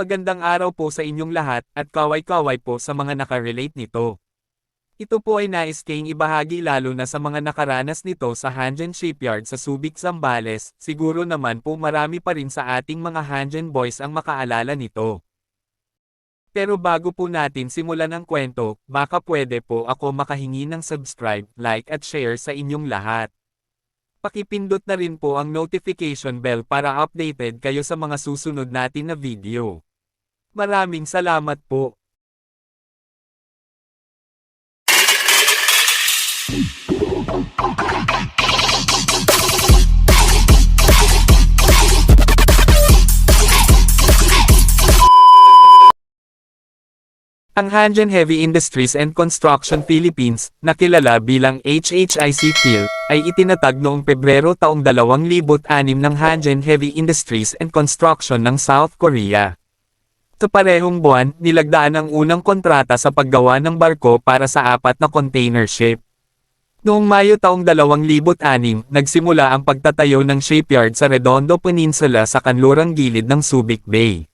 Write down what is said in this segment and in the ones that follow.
Magandang araw po sa inyong lahat at kaway-kaway po sa mga nakarelate nito. Ito po ay nais kayong ibahagi lalo na sa mga nakaranas nito sa Hanjin Shipyard sa Subic, Zambales, siguro naman po marami pa rin sa ating mga Hanjin boys ang makaalala nito. Pero bago po natin simulan ang kwento, baka pwede po ako makahingi ng subscribe, like at share sa inyong lahat. Pakipindot na rin po ang notification bell para updated kayo sa mga susunod natin na video. Maraming salamat po. Ang Hanjin Heavy Industries and Construction Philippines, na kilala bilang HHIC Phil, ay itinatag noong Pebrero taong 2006 ng Hanjin Heavy Industries and Construction ng South Korea. Sa parehong buwan, nilagdaan ang unang kontrata sa paggawa ng barko para sa apat na container ship. Noong Mayo taong 2006, nagsimula ang pagtatayo ng shipyard sa Redondo Peninsula sa kanlurang gilid ng Subic Bay.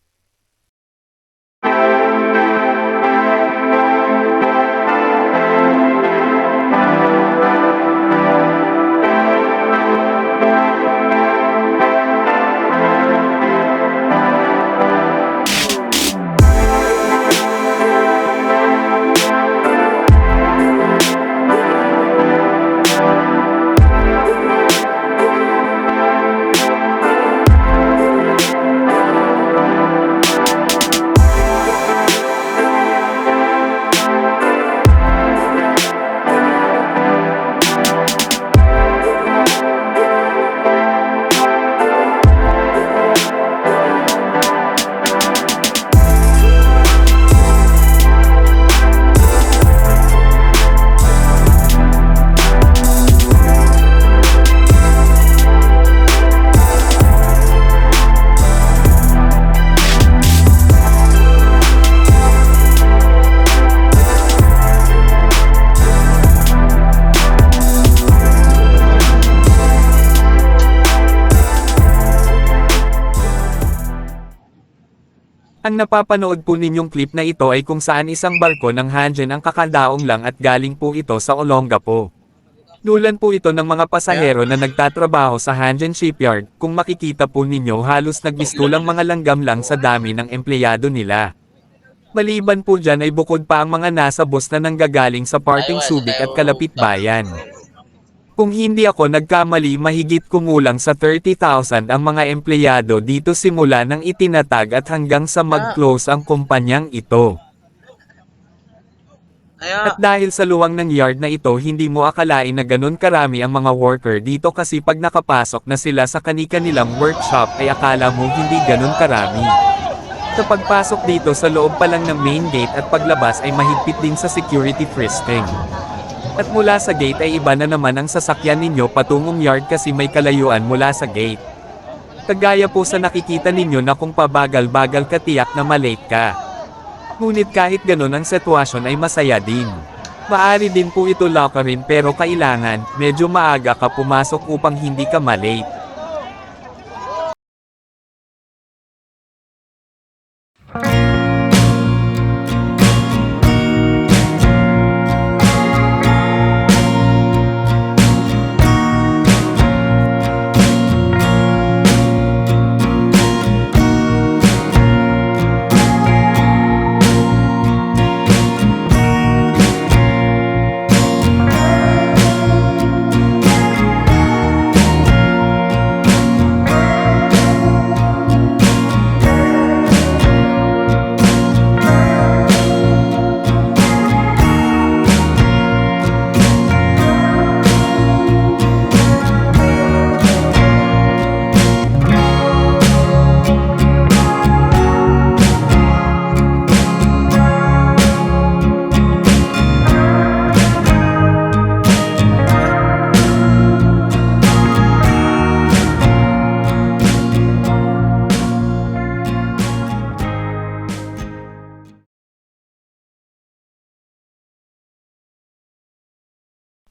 Ang napapanood po ninyong clip na ito ay kung saan isang barko ng Hanjin ang kakadaong lang at galing po ito sa Olongapo. Nulan po ito ng mga pasahero na nagtatrabaho sa Hanjin Shipyard, kung makikita po ninyo halos nagmistulang mga langgam lang sa dami ng empleyado nila. Maliban po dyan ay bukod pa ang mga nasa bus na nanggagaling sa parting Subic at Kalapit Bayan. Kung hindi ako nagkamali mahigit kumulang sa 30,000 ang mga empleyado dito simula nang itinatag at hanggang sa mag-close ang kumpanyang ito. At dahil sa luwang ng yard na ito hindi mo akalain na ganun karami ang mga worker dito kasi pag nakapasok na sila sa kani-kanilang workshop ay akala mo hindi ganun karami. Sa pagpasok dito sa loob pa lang ng main gate at paglabas ay mahigpit din sa security frisking. At mula sa gate ay iba na naman ang sasakyan ninyo patungong yard kasi may kalayuan mula sa gate. Kagaya po sa nakikita ninyo na kung pabagal-bagal ka tiyak na malate ka. Ngunit kahit ganun ang sitwasyon ay masaya din. Maari din po ito lockerin pero kailangan, medyo maaga ka pumasok upang hindi ka malate.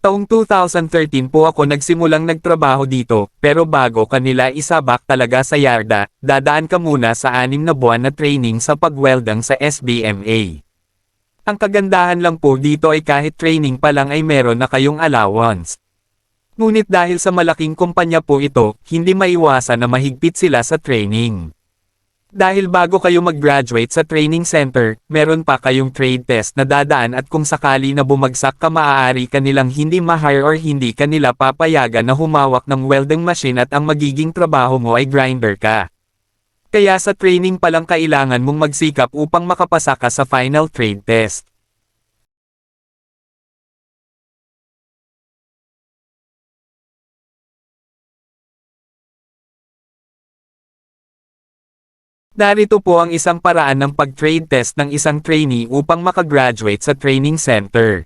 Taong 2013 po ako nagsimulang nagtrabaho dito, pero bago kanila isabak talaga sa Yarda, dadaan ka muna sa anim na buwan na training sa pagweldang sa SBMA. Ang kagandahan lang po dito ay kahit training pa lang ay meron na kayong allowance. Ngunit dahil sa malaking kumpanya po ito, hindi maiwasan na mahigpit sila sa training. Dahil bago kayo mag-graduate sa training center, meron pa kayong trade test na dadaan at kung sakali na bumagsak ka maaari kanilang hindi ma-hire or hindi kanila papayagan na humawak ng welding machine at ang magiging trabaho mo ay grinder ka. Kaya sa training pa lang kailangan mong magsikap upang makapasa ka sa final trade test. Narito po ang isang paraan ng pag-trade test ng isang trainee upang makagraduate sa training center.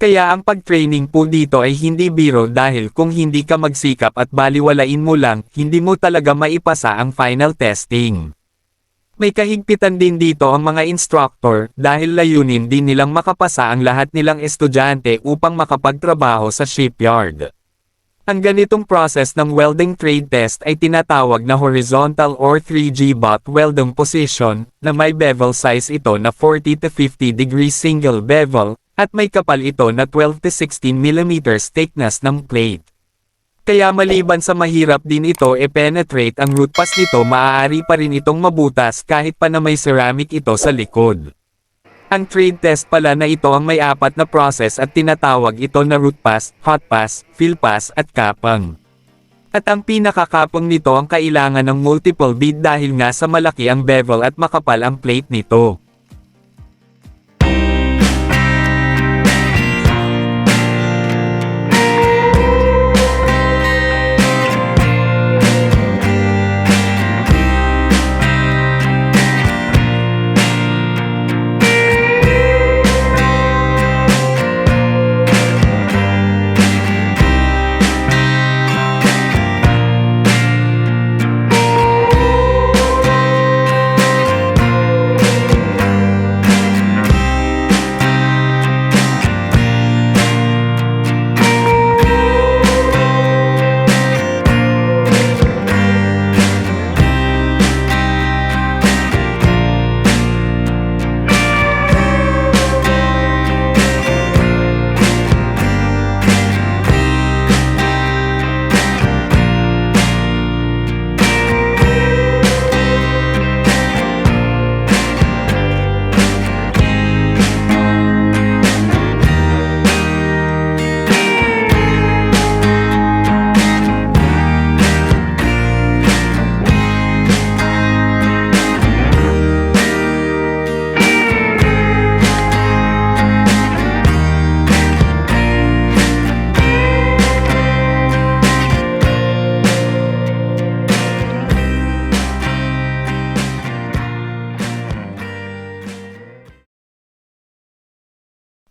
Kaya ang pag-training po dito ay hindi biro dahil kung hindi ka magsikap at baliwalain mo lang, hindi mo talaga maipasa ang final testing. May kahigpitan din dito ang mga instructor dahil layunin din nilang makapasa ang lahat nilang estudyante upang makapagtrabaho sa shipyard. Ang ganitong process ng welding trade test ay tinatawag na horizontal or 3G butt welding position, na may bevel size ito na 40 to 50 degrees single bevel, at may kapal ito na 12 to 16 mm thickness ng plate. Kaya maliban sa mahirap din ito e-penetrate ang root pass nito maaari pa rin itong mabutas kahit pa na may ceramic ito sa likod. Ang trade test pala na ito ang may apat na process at tinatawag ito na root pass, hot pass, fill pass at kapang. At ang pinakakapang nito ang kailangan ng multiple bead dahil nga sa malaki ang bevel at makapal ang plate nito.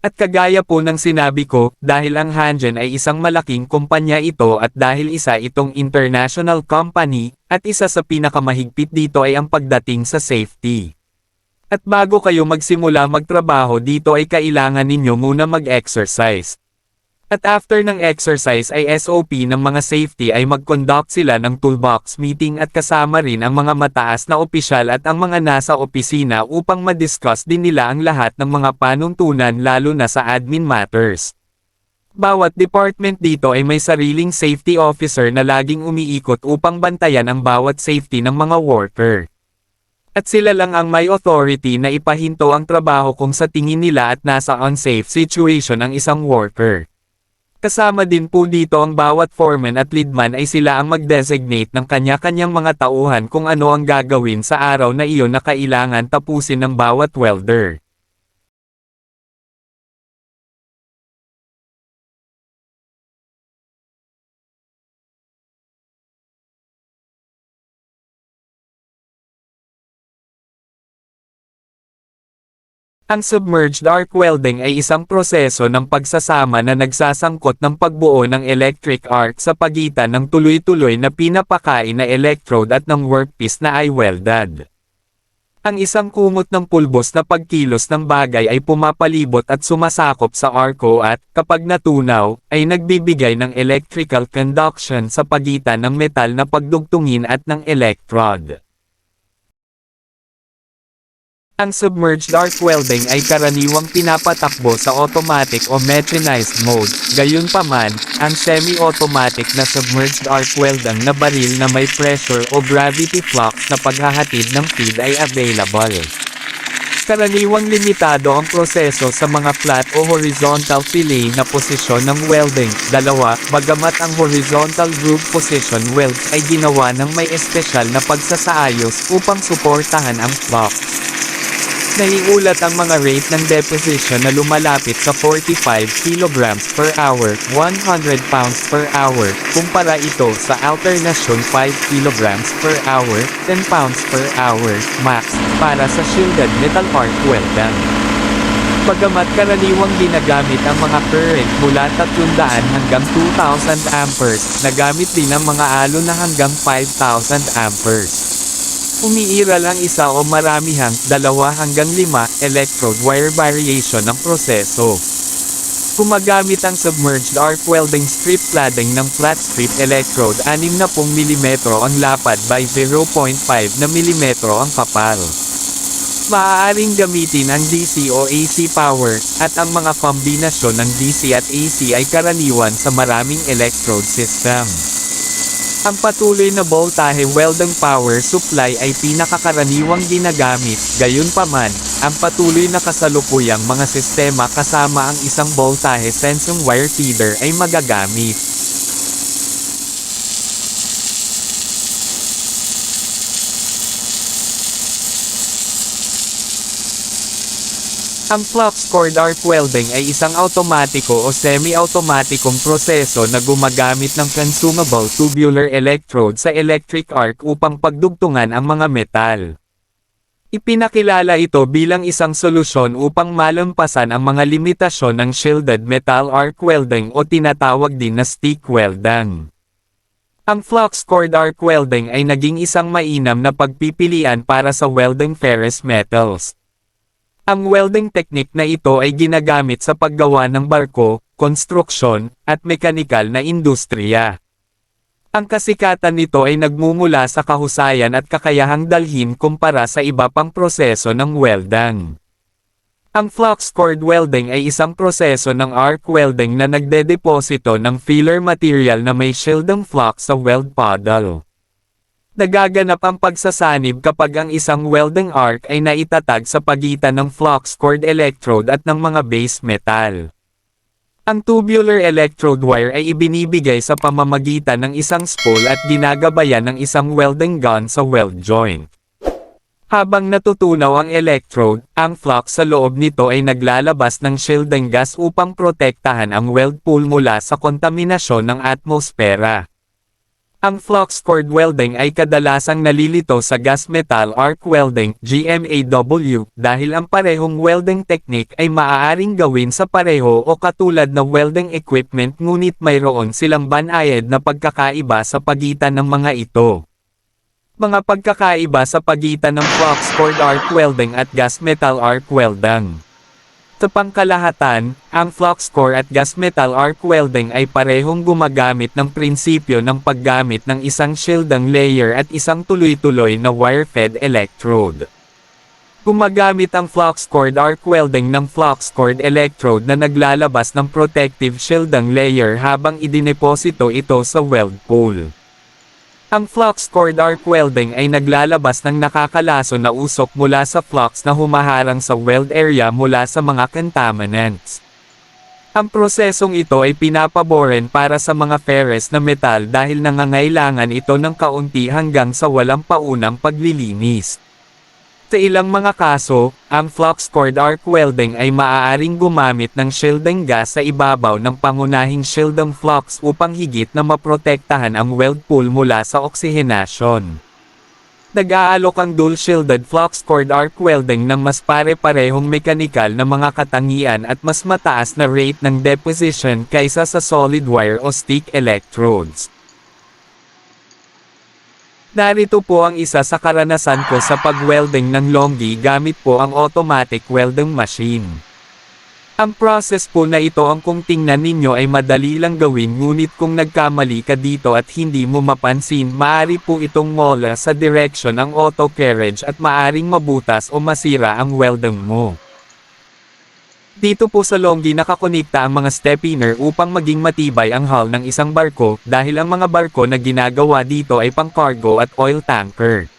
At kagaya po ng sinabi ko, dahil ang Hanjin ay isang malaking kumpanya ito at dahil isa itong international company, at isa sa pinakamahigpit dito ay ang pagdating sa safety. At bago kayo magsimula magtrabaho dito ay kailangan ninyo muna mag-exercise. At after ng exercise ay SOP ng mga safety ay mag-conduct sila ng toolbox meeting at kasama rin ang mga mataas na opisyal at ang mga nasa opisina upang madiscuss din nila ang lahat ng mga panuntunan lalo na sa admin matters. Bawat department dito ay may sariling safety officer na laging umiikot upang bantayan ang bawat safety ng mga worker. At sila lang ang may authority na ipahinto ang trabaho kung sa tingin nila at nasa unsafe situation ang isang worker. Kasama din po dito ang bawat foreman at leadman ay sila ang mag-designate ng kanya-kanyang mga tauhan kung ano ang gagawin sa araw na iyon na kailangan tapusin ng bawat welder. Ang submerged arc welding ay isang proseso ng pagsasama na nagsasangkot ng pagbuo ng electric arc sa pagitan ng tuloy-tuloy na pinapakain na electrode at ng workpiece na ay welded. Ang isang kumot ng pulbos na pagkilos ng bagay ay pumapalibot at sumasakop sa arco at, kapag natunaw, ay nagbibigay ng electrical conduction sa pagitan ng metal na pagdugtungin at ng electrode. Ang submerged arc welding ay karaniwang pinapatakbo sa automatic o mechanized mode. Gayunpaman, ang semi-automatic na submerged arc welding na baril na may pressure o gravity flux na paghahatid ng feed ay available. Karaniwang limitado ang proseso sa mga flat o horizontal fillet na posisyon ng welding. Dalawa, bagamat ang horizontal groove position weld ay ginawa ng may espesyal na pagsasaayos upang suportahan ang flux. Naiulat ang mga rate ng deposition na lumalapit sa 45 kg per hour, 100 pounds per hour, kumpara ito sa alternasyon 5 kg per hour, 10 pounds per hour, max, para sa shielded metal arc welding. Bagamat karaniwang ginagamit ang mga current mula 300 hanggang 2,000 amperes, nagamit din ang mga alon na hanggang 5,000 amperes. Umiiral ang isa o maramihang, dalawa hanggang lima, electrode wire variation ng proseso. Gumagamit ang submerged arc welding strip cladding ng flat strip electrode 60 mm ang lapad by 0.5 na mm ang kapal. Maaaring gamitin ang DC o AC power, at ang mga kombinasyon ng DC at AC ay karaniwan sa maraming electrode system. Ang patuloy na voltahe welding power supply ay pinakakaraniwang ginagamit, gayunpaman, ang patuloy na kasalukuyang mga sistema kasama ang isang voltahe sensing wire feeder ay magagamit. Ang flux cord arc welding ay isang automatiko o semi-automatikong proseso na gumagamit ng consumable tubular electrode sa electric arc upang pagdugtungan ang mga metal. Ipinakilala ito bilang isang solusyon upang malampasan ang mga limitasyon ng shielded metal arc welding o tinatawag din na stick welding. Ang flux cord arc welding ay naging isang mainam na pagpipilian para sa welding ferrous metals. Ang welding technique na ito ay ginagamit sa paggawa ng barko, konstruksyon, at mekanikal na industriya. Ang kasikatan nito ay nagmumula sa kahusayan at kakayahang dalhin kumpara sa iba pang proseso ng welding. Ang flux cord welding ay isang proseso ng arc welding na nagdedeposito ng filler material na may shielding flux sa weld puddle. Nagaganap ang pagsasanib kapag ang isang welding arc ay naitatag sa pagitan ng flux cord electrode at ng mga base metal. Ang tubular electrode wire ay ibinibigay sa pamamagitan ng isang spool at ginagabayan ng isang welding gun sa weld joint. Habang natutunaw ang electrode, ang flux sa loob nito ay naglalabas ng shielding gas upang protektahan ang weld pool mula sa kontaminasyon ng atmosfera. Ang flux cord welding ay kadalasang nalilito sa gas metal arc welding GMAW dahil ang parehong welding technique ay maaaring gawin sa pareho o katulad na welding equipment ngunit mayroon silang banayad na pagkakaiba sa pagitan ng mga ito. Mga pagkakaiba sa pagitan ng flux cord arc welding at gas metal arc welding. Sa pangkalahatan, ang flux core at gas metal arc welding ay parehong gumagamit ng prinsipyo ng paggamit ng isang shielding layer at isang tuloy-tuloy na wire-fed electrode. Gumagamit ang flux cord arc welding ng flux cord electrode na naglalabas ng protective shielding layer habang idineposito ito sa weld pool. Ang flux cord arc welding ay naglalabas ng nakakalaso na usok mula sa flux na humaharang sa weld area mula sa mga contaminants. Ang prosesong ito ay pinapaboren para sa mga ferrous na metal dahil nangangailangan ito ng kaunti hanggang sa walang paunang paglilinis. Sa ilang mga kaso, ang flux cord arc welding ay maaaring gumamit ng shielding gas sa ibabaw ng pangunahing shielding flux upang higit na maprotektahan ang weld pool mula sa oksihenasyon. Nag-aalok ang dual shielded flux cord arc welding ng mas pare-parehong mekanikal na mga katangian at mas mataas na rate ng deposition kaysa sa solid wire o stick electrodes. Narito po ang isa sa karanasan ko sa pag-welding ng longgi gamit po ang automatic welding machine. Ang process po na ito ang kung tingnan ninyo ay madali lang gawin ngunit kung nagkamali ka dito at hindi mo mapansin maari po itong mola sa direction ang auto carriage at maaring mabutas o masira ang welding mo. Dito po sa Longgi nakakonekta ang mga stepiner upang maging matibay ang hull ng isang barko dahil ang mga barko na ginagawa dito ay pang cargo at oil tanker.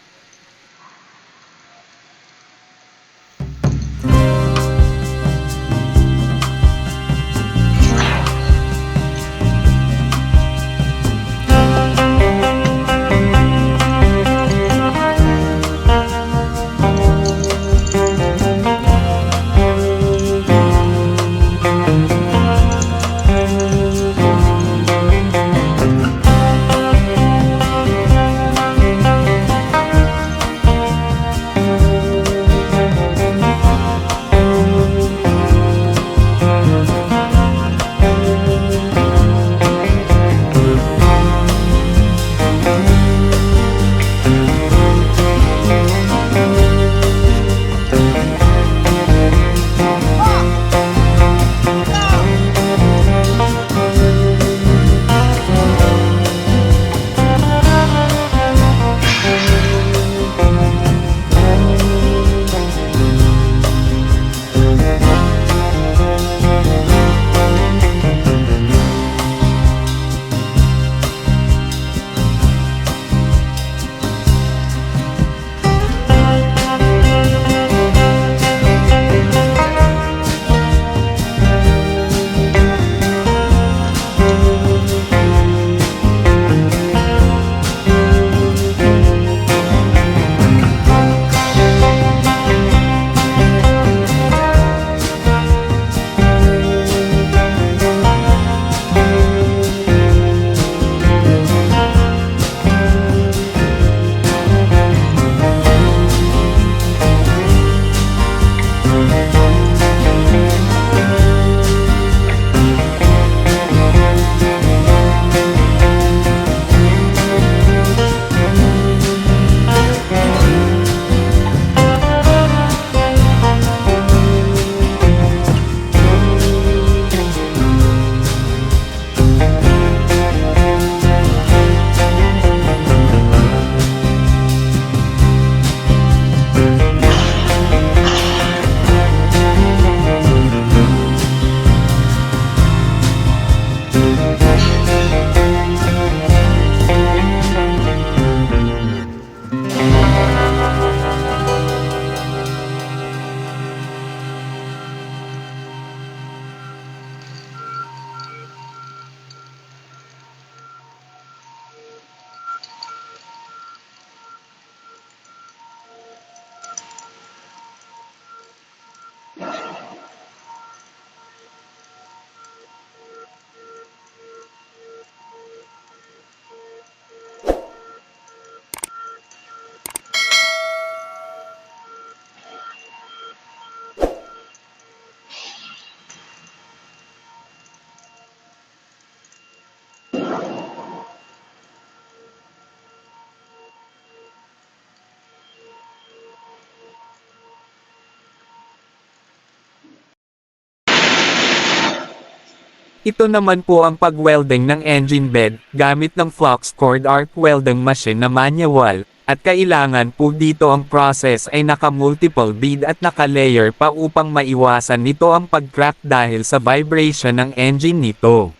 Ito naman po ang pag-welding ng engine bed gamit ng flux cord arc welding machine na manual, at kailangan po dito ang process ay naka-multiple bead at naka-layer pa upang maiwasan nito ang pag-crack dahil sa vibration ng engine nito.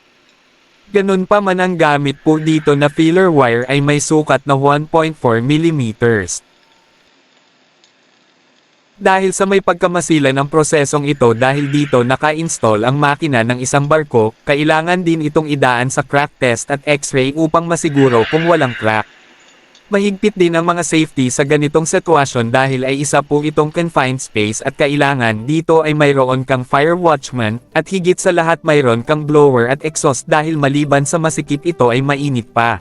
Ganun pa man ang gamit po dito na filler wire ay may sukat na 1.4 mm. Dahil sa may pagkamasilan ng prosesong ito dahil dito naka-install ang makina ng isang barko, kailangan din itong idaan sa crack test at x-ray upang masiguro kung walang crack. Mahigpit din ang mga safety sa ganitong sitwasyon dahil ay isa po itong confined space at kailangan dito ay mayroon kang fire watchman, at higit sa lahat mayroon kang blower at exhaust dahil maliban sa masikip ito ay mainit pa.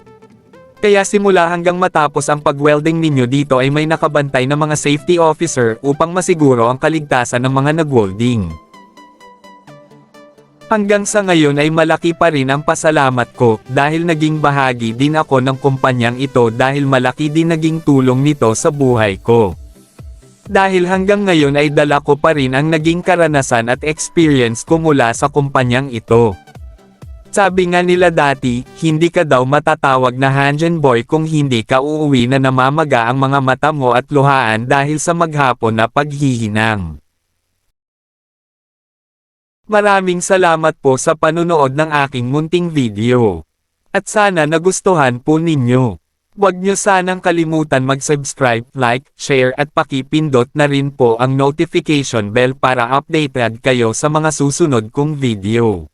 Kaya simula hanggang matapos ang pag-welding ninyo dito ay may nakabantay na mga safety officer upang masiguro ang kaligtasan ng mga nag-welding. Hanggang sa ngayon ay malaki pa rin ang pasalamat ko dahil naging bahagi din ako ng kumpanyang ito dahil malaki din naging tulong nito sa buhay ko. Dahil hanggang ngayon ay dala ko pa rin ang naging karanasan at experience ko mula sa kumpanyang ito. Sabi nga nila dati, hindi ka daw matatawag na Hanjan Boy kung hindi ka uuwi na namamaga ang mga mata mo at luhaan dahil sa maghapon na paghihinang. Maraming salamat po sa panunood ng aking munting video. At sana nagustuhan po ninyo. Huwag nyo sanang kalimutan mag-subscribe, like, share at pakipindot na rin po ang notification bell para updated kayo sa mga susunod kong video.